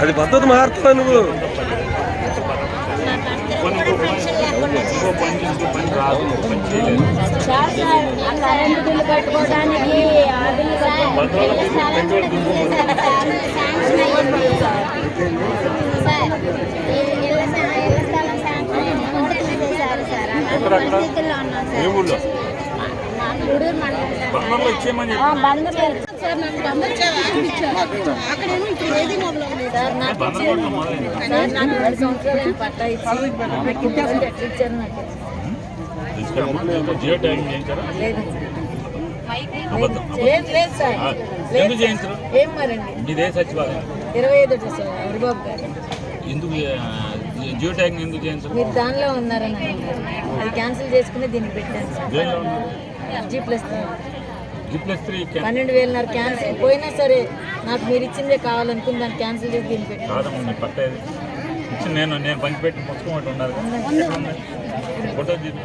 అది పద్ధతి మారుతావు నువ్వు? ఏ సార్ ఊళ్ళో. బంగారులో ఇచ్చేయమని సార్ నాకు బందర్ అక్కడేమో ఇప్పుడు ఏది మొబైల్ ఉంది సార్. నాకు బందరగొట్టలో మొదలైంది సార్ నాకు ఏడు సంవత్సరాలు పట్టా ఇచ్చి నాకు ఇంత ఎట్లా ఇచ్చారు నాకు తీసుకెళ్ళమ్మా దీంతో జియో ట్యాగింగ్ చేయించారా లేదు అబద్ధం లేదు లేదు సార్. ఆ, లేదు ఎందుకు చేయించరు? ఏం మరండి? మీదే సచివాలయం. ఇరవై ఐదు సార్ హరిబాబు గారు. ఎందుకు జియో ఎందుకు చేయించరు? మీరు దానిలో ఉన్నారని అది క్యాన్సిల్ చేసుకుని దీనికి పెట్టాను సార్. జీ ప్లస్ పన్నెండు వేలున్నర క్యాన్సిల్ పోయినా సరే నాకు మీరు ఇచ్చిందే కావాలనుకుని దాన్ని క్యాన్సిల్ చేసి దీన్ని ఇచ్చి నేను నేను పంచిపెట్టి పుస్తకం ఉండాలి? ఫోటో తీసి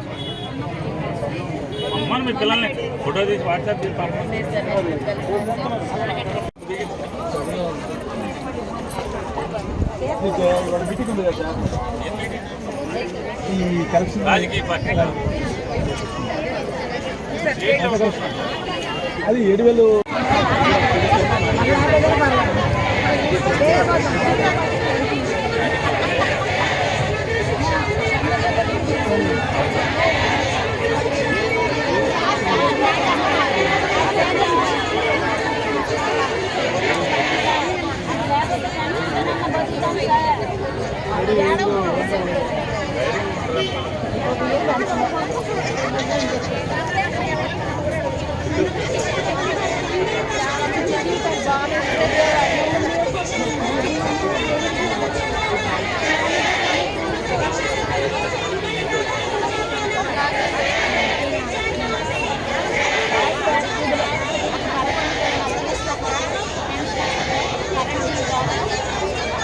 అమ్మ మీ పిల్లల్ని ఫోటో తీసి వాట్సాప్ తీసి రాజకీయ పార్టీ. అది ఏడు వేలు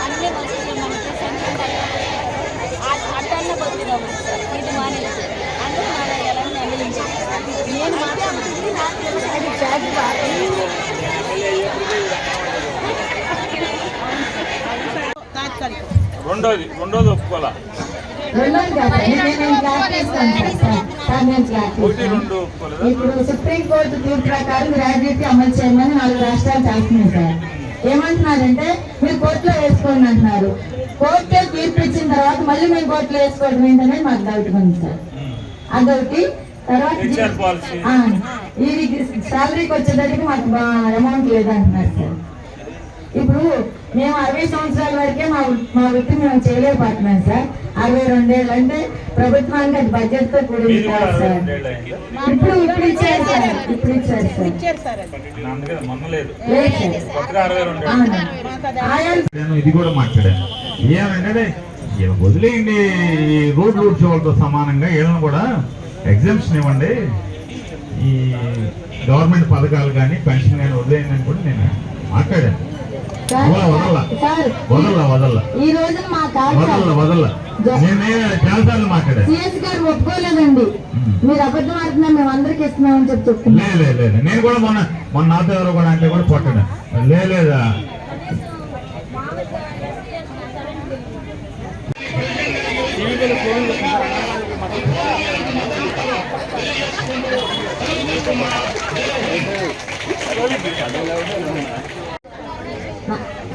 అన్ని వసతులు మనకి సెంట్రల్ అట్టన్న బతుకుదాం సార్ ఇది మానేసి అంటే మన ఎలా నెలలించారు నేను మాత్రం అది జాతి రెండోది రెండోది ఒప్పుకోవాలా రెండోది కాదు సార్. నేను నేను క్లాస్ చేస్తాను సార్. సార్, సార్, నేను క్లాస్ ఒకటి చేస్తాను. రెండు ఒప్పుకోలేదా? ఇప్పుడు సుప్రీంకోర్టు తీర్పు ప్రకారం గ్రాడ్యుయేట్ అమలు చేయమని నాలుగు రాష్ట్రాలు చేస్తున్నాయి సార్. ఏమంటున్నారంటే మీరు కోర్టులో వేసుకోండి అంటున్నారు. కోర్టులో తీర్పు ఇచ్చిన తర్వాత మళ్ళీ మేము కోర్టులో వేసుకోవడం ఏంటనేది మాకు డౌట్ ఉంది సార్. అదొకటి. తర్వాత ఇది శాలరీకి వచ్చేసరికి మాకు అమౌంట్ లేదంటున్నారు సార్. ఇప్పుడు మేము అరవై సంవత్సరాల వరకే మా మా వృత్తి మేము చేయలేకపోతున్నాం సార్. అరవై రెండేళ్ళు అంటే ప్రభుత్వానికి అది బడ్జెట్తో కూడింది సార్. ఇప్పుడు ఇప్పుడు ఇచ్చారు సార్. ఇప్పుడు ఇచ్చారు సార్. ఇది కూడా మాట్లాడాను. ఏమంటే వదిలేయండి ఈ రోడ్లు ఊడ్చే వాళ్ళతో సమానంగా వీళ్ళని కూడా ఎగ్జామ్షన్ ఇవ్వండి. ఈ గవర్నమెంట్ పథకాలు కానీ పెన్షన్ కానీ వదిలేయండి అని కూడా నేను మాట్లాడాను. సార్. వదల వదల ఈ రోజున మా వదల వదల నేను చాలాసార్లు మాట్లాడాను సిఎస్ గారు ఒప్పుకోలేదండి. మీరు అబద్ధం ఆడుతున్నా మేము అందరికి ఇస్తున్నామని చెప్పి చెప్తున్నారు లేదు నేను కూడా మొన్న మొన్న నాతో ఎవరో కూడా అంటే కూడా లే- లేదా?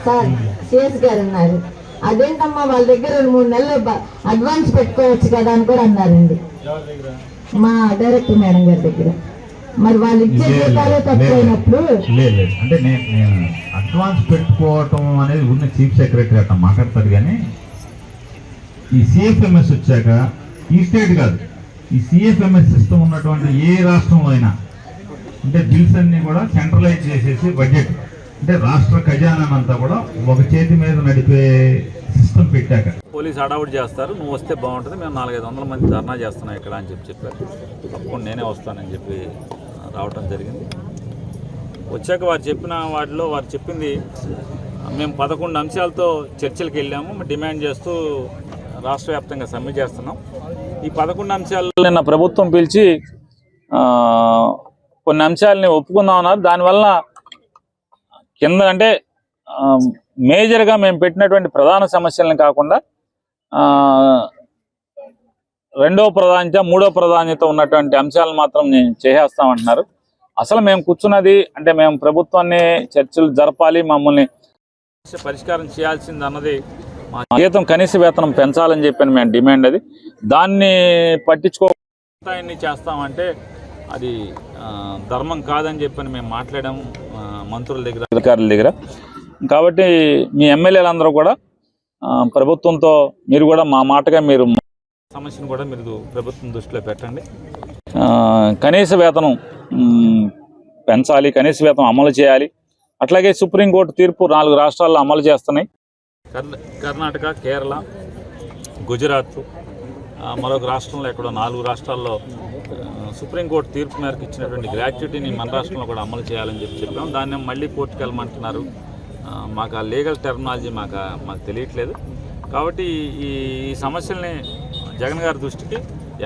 సార్ సిఎస్ గారు అన్నారు. అదేంటమ్మా వాళ్ళ దగ్గర రెండు మూడు నెలలు అడ్వాన్స్ పెట్టుకోవచ్చు కదా అని కూడా అన్నారండి. మా డైరెక్టర్ మేడం గారి దగ్గర. మరి వాళ్ళు ఇచ్చే జీతాలే లేదు, తక్కువైనప్పుడు అంటే నేను నేను అడ్వాన్స్ పెట్టుకోవటం అనేది ఉన్న చీఫ్ సెక్రటరీ అట్లా మాట్లాడతారు కానీ ఈ సిఎఫ్ఎంఎస్ వచ్చాక ఈ స్టేట్ కాదు. ఈ సిఎఫ్ఎంఎస్ సిస్టమ్ ఉన్నటువంటి ఏ రాష్ట్రంలో అయినా అంటే బిల్స్ అన్ని కూడా సెంట్రలైజ్ చేసేసి బడ్జెట్ అంటే రాష్ట్ర ఖజానా కూడా ఒక చేతి మీద నడిపే సిస్టమ్ పెట్టాక. పోలీస్ హడావుడి చేస్తారు. నువ్వు వస్తే బాగుంటుంది. మేము నాలుగైదు వందల మంది ధర్నా చేస్తున్నాం ఇక్కడ అని చెప్పి చెప్పారు. తప్పకుండా నేనే వస్తానని చెప్పి రావటం జరిగింది. వచ్చాక వారు చెప్పిన వాటిలో వారు చెప్పింది మేము పదకొండు అంశాలతో చర్చలకు వెళ్ళాము. డిమాండ్ చేస్తూ రాష్ట్ర వ్యాప్తంగా సమ్మె చేస్తున్నాం. ఈ పదకొండు అంశాలు నిన్న ప్రభుత్వం పిలిచి కొన్ని అంశాలని ఒప్పుకుందాం అన్నారు దానివల్ల కింద అంటే ఆ, మేజర్గా మేము పెట్టినటువంటి ప్రధాన సమస్యలను కాకుండా ఆ, రెండో ప్రాధాన్యత మూడో ప్రాధాన్యత ఉన్నటువంటి అంశాలను మాత్రం నేను చేసేస్తామంటున్నారు. అసలు మేము కూర్చున్నది అంటే మేము ప్రభుత్వాన్ని చర్చలు జరపాలి మమ్మల్ని పరిష్కారం చేయాల్సింది అన్నది మా జీతం కనీస వేతనం పెంచాలని చెప్పాను మేము డిమాండ్ అది. దాన్ని పట్టించుకో చేస్తామంటే అది ధర్మం కాదని చెప్పని మేము మాట్లాడాం మంత్రుల దగ్గర. అధికారుల దగ్గర. కాబట్టి మీ ఎమ్మెల్యేలందరూ కూడా ప్రభుత్వంతో మీరు కూడా మా మాటగా మీరు సమస్యను కూడా మీరు ప్రభుత్వం దృష్టిలో పెట్టండి. కనీస వేతనం పెంచాలి కనీస వేతనం అమలు చేయాలి. అట్లాగే సుప్రీంకోర్టు తీర్పు నాలుగు రాష్ట్రాల్లో అమలు చేస్తున్నాయి. కర్ణాటక కేరళ గుజరాత్ మరొక రాష్ట్రంలో ఎక్కడో నాలుగు రాష్ట్రాల్లో సుప్రీంకోర్టు తీర్పు మేరకు ఇచ్చినటువంటి గ్రాట్యుటీని మన రాష్ట్రంలో కూడా అమలు చేయాలని చెప్పి చెప్పాం. దాన్ని మళ్ళీ కోర్టుకు వెళ్ళమంటున్నారు. మాకు ఆ లీగల్ టెర్మినాలజీ మాకు మాకు తెలియట్లేదు. కాబట్టి ఈ ఈ సమస్యల్ని జగన్ గారి దృష్టికి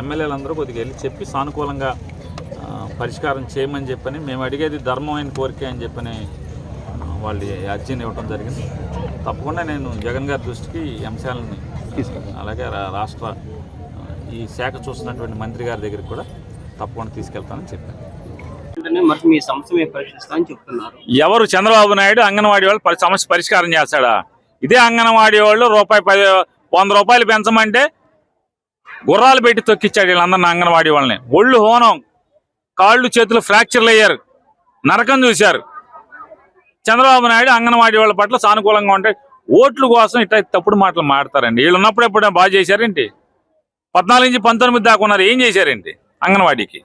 ఎమ్మెల్యేలందరూ కొద్దిగా వెళ్ళి చెప్పి సానుకూలంగా పరిష్కారం చేయమని చెప్పని మేము అడిగేది ధర్మమైన కోరిక అని చెప్పని వాళ్ళు అర్జీని ఇవ్వడం జరిగింది. తప్పకుండా నేను జగన్ గారి దృష్టికి ఈ అంశాలని అలాగే రాష్ట్ర ఈ శాఖ చూస్తున్నటువంటి మంత్రి గారి దగ్గరికి కూడా తప్పకుండా తీసుకెళ్తానని చెప్పాను ఎవరు చంద్రబాబు నాయుడు అంగన్వాడీ వాళ్ళు సమస్య పరిష్కారం చేస్తాడా? ఇదే అంగన్వాడీ వాళ్ళు రూపాయి పది వంద రూపాయలు పెంచమంటే గుర్రాలు పెట్టి తొక్కిచ్చాడు వీళ్ళందరిని అంగన్వాడీ వాళ్ళని. ఒళ్ళు హోనం కాళ్ళు చేతులు ఫ్రాక్చర్లు అయ్యారు నరకం చూశారు. చంద్రబాబు నాయుడు అంగన్వాడీ వాళ్ళ పట్ల సానుకూలంగా ఉంటే ఓట్ల కోసం ఇట్లా తప్పుడు మాటలు మాడతారండి. వీళ్ళు ఉన్నప్పుడు ఎప్పుడు బాగా చేశారేంటి? పద్నాలుగు నుంచి పంతొమ్మిది దాకా ఉన్నారు. ఏం చేశారేంటి? అంగన్వాడీకి.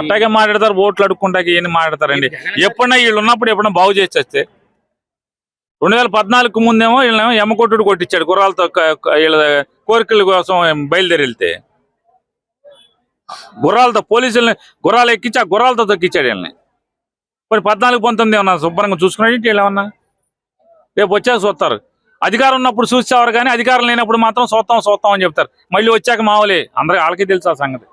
అట్టాగే మాట్లాడతారు ఓట్లు అడుక్కుంటాకి ఏం మాట్లాడతారండి? ఎప్పుడన్నా వీళ్ళు ఉన్నప్పుడు ఎప్పుడన్నా బాగు చేసి వస్తే రెండు వేల పద్నాలుగు ముందేమో వీళ్ళేమో ఎమ్మకొట్టుడు కొట్టించాడు గుర్రాలతో వీళ్ళ కోరికల కోసం బయలుదేరి వెళ్తే గుర్రాలతో పోలీసుల్ని గుర్రాలు ఎక్కించి ఆ గుర్రాలతో తొక్కిచ్చాడు వీళ్ళని. మరి పద్నాలుగు పంతొమ్మిది ఏమన్నా శుభ్రంగా చూసుకున్నాడు వీళ్ళు ఏమన్నా రేపు వచ్చాక చూస్తారు అధికారం ఉన్నప్పుడు చూసేవారు కానీ అధికారం లేనప్పుడు మాత్రం చూస్తాం చూస్తాం అని చెప్తారు. మళ్ళీ వచ్చాక మావలే. అందరికి వాళ్ళకి తెలుసు ఆ సంగతి.